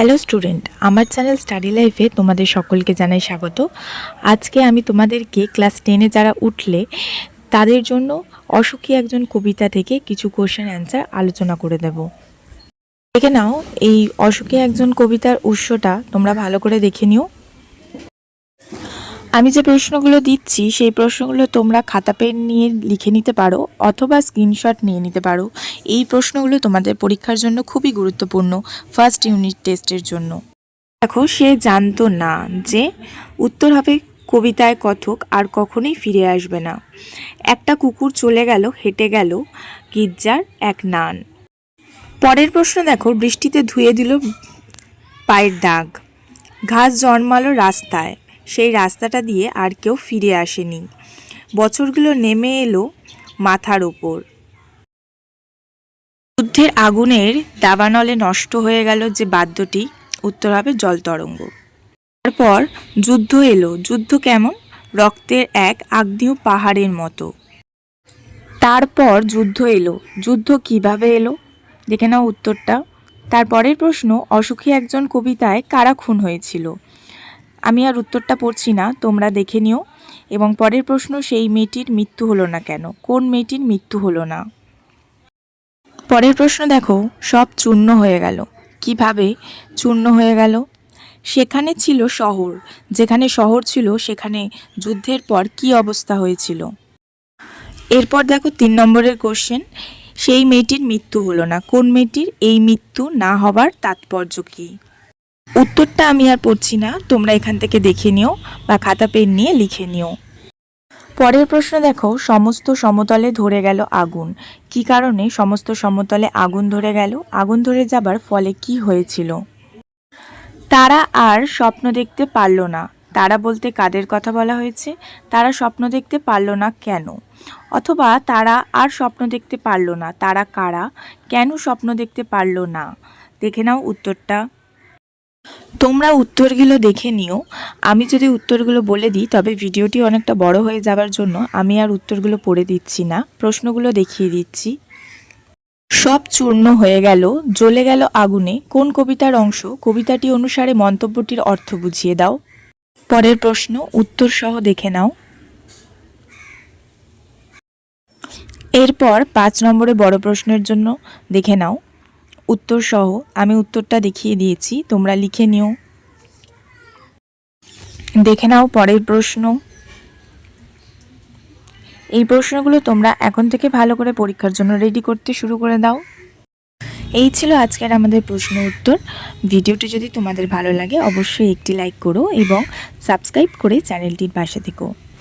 Hello student, আমার channel study লাইফে তোমাদের সকলকে জানাই স্বাগত। আজকে আমি তোমাদেরকে ক্লাস টেনে যারা উঠলে, তাদের জন্য অসুখী একজন কবিতা থেকে কিছু কোশ্চেন অ্যান্সার আলোচনা করে দেব। দেখে নাও, এই অসুখী একজন কবিতার উৎসটা তোমরা ভালো করে দেখে নিও। আমি যে প্রশ্নগুলো দিচ্ছি, সেই প্রশ্নগুলো তোমরা খাতা পেন নিয়ে লিখে নিতে পারো অথবা স্ক্রিনশট নিয়ে নিতে পারো। এই প্রশ্নগুলো তোমাদের পরীক্ষার জন্য খুবই গুরুত্বপূর্ণ, ফার্স্ট ইউনিট টেস্টের জন্য। দেখো, সে জানতো না যে উত্তর হবে কবিতায় কথক আর কখনোই ফিরে আসবে না। একটা কুকুর চলে গেল, হেঁটে গেল, গির্জার এক নান। পরের প্রশ্ন দেখো, বৃষ্টিতে ধুয়ে দিল পায়ের দাগ। ঘাস জন্মালো রাস্তায়। সেই রাস্তাটা দিয়ে আর কেউ ফিরে আসেনি। বছরগুলো নেমে এলো মাথার ওপর যুদ্ধের আগুনের দাবানলে নষ্ট হয়ে গেল যে বাদ্যটি, উত্তর হবে জল তরঙ্গ। তারপর যুদ্ধ এলো। যুদ্ধ কেমন? রক্তের এক আগ্নেয় পাহাড়ের মতো। তারপর যুদ্ধ এলো। যুদ্ধ কীভাবে এলো? দেখে নাও উত্তরটা। তারপরের প্রশ্ন, অসুখী একজন কবিতায় কারা খুন হয়েছিল? আমি আর উত্তরটা পড়ছি না, তোমরা দেখে নিও। এবং পরের প্রশ্ন, সেই মেয়েটির মৃত্যু হলো না কেন? কোন মেয়েটির মৃত্যু হলো না? পরের প্রশ্ন দেখো, সব চূর্ণ হয়ে গেল। কীভাবে চূর্ণ হয়ে গেল? সেখানে ছিল শহর। যেখানে শহর ছিল, সেখানে যুদ্ধের পর কি অবস্থা হয়েছিল? এরপর দেখো, তিন নম্বরের কোশ্চেন সেই মেয়েটির মৃত্যু হলো না। কোন মেয়েটির এই মৃত্যু না হবার তাৎপর্য কী? উত্তরটা আমি আর পড়ছি না। তোমরা এখান থেকে দেখে নিও বা খাতা পেন নিয়ে লিখে নিও। পরের প্রশ্ন দেখো, সমস্ত সমতলে ধরে গেল আগুন। কি কারণে সমস্ত সমতলে আগুন ধরে গেল? আগুন ধরে যাবার ফলে কি হয়েছিল? তারা আর স্বপ্ন দেখতে পারল না। তারা বলতে কাদের কথা বলা হয়েছে? তারা স্বপ্ন দেখতে পারল না কেন? অথবা তারা আর স্বপ্ন দেখতে পারল না। তারা কারা? কেন স্বপ্ন দেখতে পারল না? দেখে নাও উত্তরটা। তোমরা উত্তরগুলো দেখে নিও। আমি যদি উত্তরগুলো বলে দিই, তবে ভিডিওটি অনেকটা বড় হয়ে যাবার জন্য আমি আর উত্তরগুলো পড়ে দিচ্ছি না। প্রশ্নগুলো দেখিয়ে দিচ্ছি। সব চূর্ণ হয়ে গেল, জ্বলে গেল আগুনে। কোন কবিতার অংশ? কবিতাটি অনুসারে মন্তব্যটির অর্থ বুঝিয়ে দাও। পরের প্রশ্ন উত্তর সহ দেখে নাও। এরপর পাঁচ নম্বরে বড় প্রশ্নের জন্য দেখে নাও। উত্তর সহ আমি উত্তরটা দেখিয়ে দিয়েছি, তোমরা লিখে নিও। দেখে নাও পরের প্রশ্ন। এই প্রশ্নগুলো তোমরা এখন থেকে ভালো করে পরীক্ষার জন্য রেডি করতে শুরু করে দাও। এই ছিল আজকের আমাদের প্রশ্ন উত্তর। ভিডিওটি যদি তোমাদের ভালো লাগে, অবশ্যই একটি লাইক করো এবং সাবস্ক্রাইব করে চ্যানেলটির পাশে থেকো।